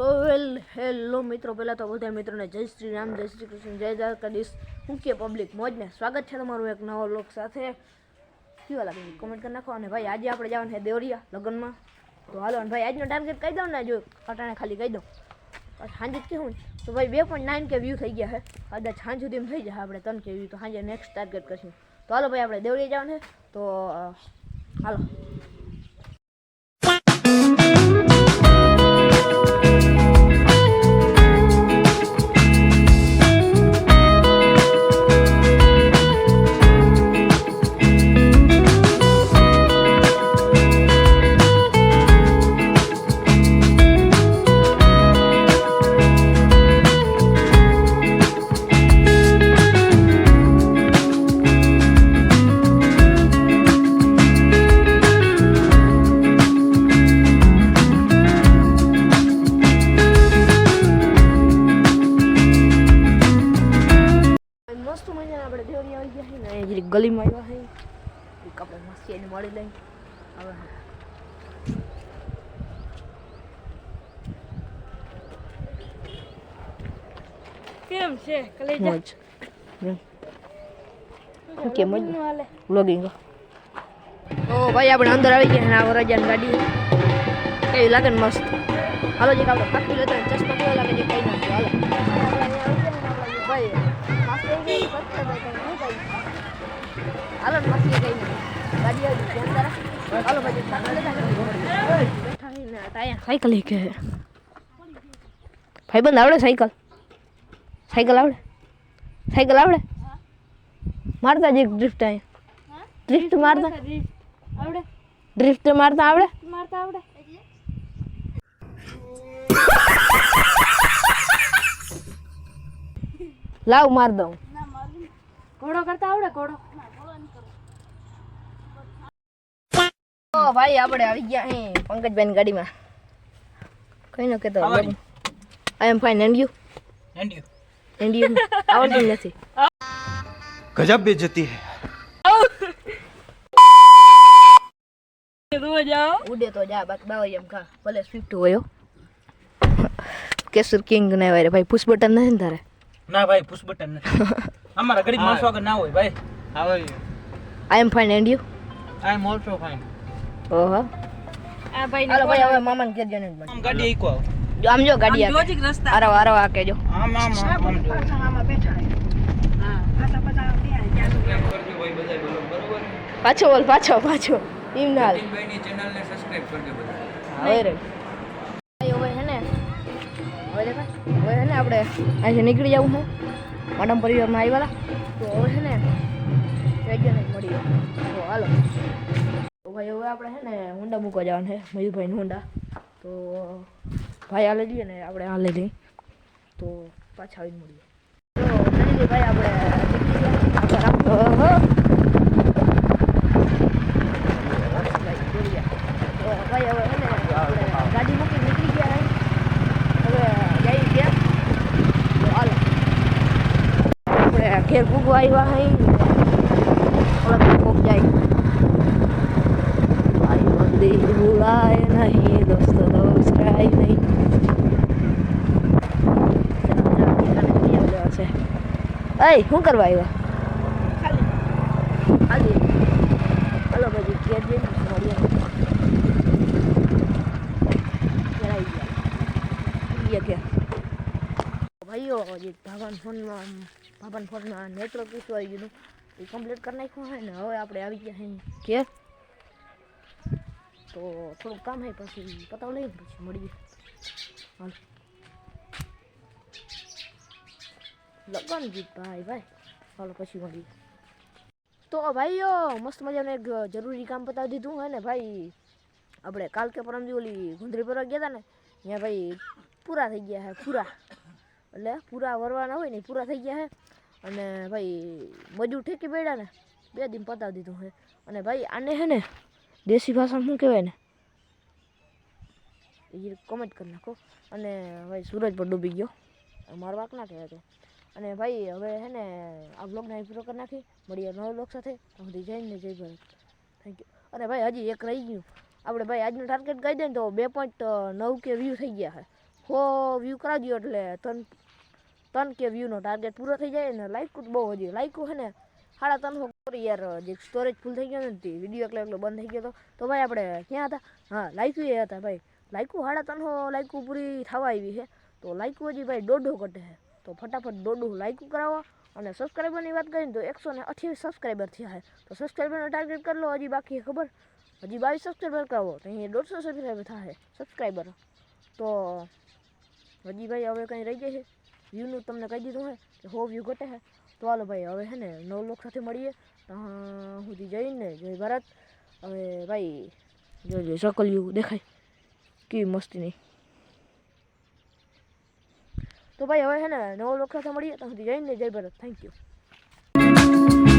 સો વેલ hello મિત્રો પહેલાં તો બધા મિત્રોને જય શ્રી રામ જય શ્રી કૃષ્ણ જય દ્વારકાધીશ. હું કે પબ્લિક મોજને. સ્વાગત છે તમારું એક નવો લોક સાથે. કેવા લાગે છે? કમેન્ટ કરી નાખો. અને ભાઈ આજે આપણે જવાનું છે દેવરિયા લગ્નમાં. તો હાલો અને ભાઈ આજનો ટાર્ગેટ કહી દઉં ને? જો અટાણે ખાલી કહી દઉં. સાંજે જ કેવું ને. તો ભાઈ બે પોઈન્ટ નાઇન કે વ્યૂ થઈ ગયા છે. કદાચ સાંજ સુધી થઈ જશે આપણે ત્રણ કે વ્યૂ તો સાંજે નેક્સ્ટ ટાર્ગેટ કરશું. તો હાલો ભાઈ આપણે દેવરિયા જવાનું છે. તો અ, હાલો. ગલીમાં આવ્યા છે આપણે મસ્તી એને મળી લઈ. હવે કેમ છે? કલેજા? મોજ. શું કે વ્લોગિંગ તો ભાઈ આપણે અંદર આવી ગયા આ વરજાની ગાડી. કેવી લાગે ને મસ્ત? હાલો જે આપણે પાકી લેતા ચશ્મા કેવા લાગે છે કઈ ના હાલો. ભાઈ? હાલો ને માસ્તી કઈ નહીં ગાડી આવી ગઈ અંદર હાલો ભાઈ પાકી લેતા હોય. બેઠા રહીને ટાયા સાયકલ એક હે ભાઈ બંધ આવડે સાયકલ સાયકલ આવડે સાયકલ આવડે મારતા જ એક ડ્રિફ્ટ અહીંયા ડ્રિફ્ટ મારતા આવડે ડ્રિફ્ટ મારતા આવડે મારતા આવડે લાવ માર દઉં ઘોડો કરતા આવડે ઘોડો તો ભાઈ આપણે આવી ગયા હે પંકજભાઈની ગાડીમાં કઈ ન કહેતો I am fine and you and you and you આવડતું નથી ગજબ બેજતી હે ઉડે તો જા બાકી બાવ એમ ખા ભલે સ્વિફ્ટ હોય કેસર કિંગ ને વારે ભાઈ પુશ બટન નથી ને તારે ના ભાઈ પુશ બટન નથી અમારા ગરીબ માણસો આગળ ના હોય ભાઈ I am fine and you I am also fine ઓહો. આ ભાઈ હાલો ભાઈ હવે મામાને કહેજો ને. આમ ગાડી ઈકો આમ જો ગાડી રસ્તા. આ કહેજો. આમ આમ આમ આમ જો. પાછો બોલ પાછો પાછો. એમ ના હાલે. ચેનલને સબસ્ક્રાઇબ કરજો બધા. હવે રે. હવે હે ને? હવે હે ને આપણે? અહીંથી નીકળી જવું હું. મેડમ પરિવારમાં આવ્યા તો હવે છે ને? વેજને મળી. તો હાલો. ભાઈ હવે આપણે છે ને હુંડા મૂકવા જવાનું છે, મયુરભાઈનું હુંડા. તો ભાઈ આ લઈ લઈએ ને, આપણે આ લઈ તો પાછા આવીને મળીએ. તો ભાઈ, આપણે. ભાઈ હવે ગાડી મૂકી નીકળી ગયા ઘેર ભૂગવા આવ્યા હઈ. ઓલા કોક જાય. મંદિર ભૂલાય નહીં દોસ્તો દોસ્ત કાંઈ નહીં છે અય શું કરવા આવ્યા ખાલી હાલો ભાઈ ગયા ગયા ભાઈઓ જે ભાભાન ફોનમાં ભાભાન ફોનમાં નેટવર્ક ઇસ્યુ આવી ગયું એ કમ્પ્લીટ કરી નાખ્યું હોય ને હવે આપણે આવી ગયા છે ઘેર તો થોડુંક કામ હે પછી પતાવ લઈ પછી મળીએ. હાલ. લગન ગીત ભાઈ ભાઈ. ચાલો પછી મળીએ. તો ભાઈઓ, મસ્ત મજાનું એક જરૂરી કામ પતાવી દીધું હે ને ભાઈ. આપણે કાલ કે પરમ ઓલી ગુંદરી પર ગયા હતા ને, ત્યાં ભાઈ પૂરા થઈ ગયા હે, પૂરા. એટલે પૂરા વરવાના હોય ને પૂરા થઈ ગયા હે. અને ભાઈ મજૂર ઠેકી પડ્યા ને, બે દિન પતાવી દીધું હે. અને ભાઈ આને હે ને દેશી ભાષામાં શું કહેવાય ને? એ કોમેન્ટ કરી નાખો. અને ભાઈ સૂરજ પણ ડૂબી ગયો. મારો વાક ના કહેવાય તો. અને ભાઈ હવે છે ને આ બ્લોગને અહીં પૂરો કરી નાખી મળીએ નવો બ્લોગ સાથે. સુધી જય ને જય ભારત. થેન્ક યુ અને ભાઈ, હજી એક રહી ગયું. આપણે ભાઈ આજનું ટાર્ગેટ કહી દઈએ તો બે પોઈન્ટ નવ કે વ્યૂ થઈ ગયા છે. હો વ્યૂ કરાવી ગયો એટલે ત્રણ ત્રણ કે વ્યૂનો ટાર્ગેટ પૂરો થઈ જાય ને લાઈકું તો બહુ હજી. લાઈકું છે ને સાડા ત્રણસો કરી યાર, જે સ્ટોરેજ ફૂલ થઈ ગયો ને તે વીડિયો એકલો એકલો બંધ થઈ ગયો હતો તો ભાઈ આપણે ક્યાં હતા? હા લાઈકું એ હતા ભાઈ. લાઈકું સાડા ત્રણસો લાઈકું પૂરી થવા આવી છે. તો લાઈકું હજી ભાઈ દોઢો ઘટે છે. તો ફટાફટ દોઢું લાઈકું કરાવો અને સબસ્ક્રાઈબરની વાત કરીને તો એકસો ને અઠ્યાવીસ સબસ્ક્રાઈબર થયા છે. તો સબસ્ક્રાઈબરનો ટાર્ગેટ કરી લો, હજી બાકી છે ખબર? હજી બાવીસ સબસ્ક્રાઈબર કરાવો. તો અહીંયા દોઢસો સબસ્ક્રાઈબર થશે સબસ્ક્રાઈબર તો હજી ભાઈ હવે કંઈ રહી જાય છે? વ્યૂનું તમને કહી દીધું હે કે હો વ્યૂ ઘટે છે. તો હાલો ભાઈ, હવે છે ને નવ લોક સાથે મળીએ. ત્યાં સુધી જઈને જય ભારત હવે ભાઈ જો જો સકલિયું દેખાય કેવી મસ્તીની તો ભાઈ હવે હે ને નવો લોકો મળીએ ત્યાં સુધી જઈને જય ભારત થેન્ક યુ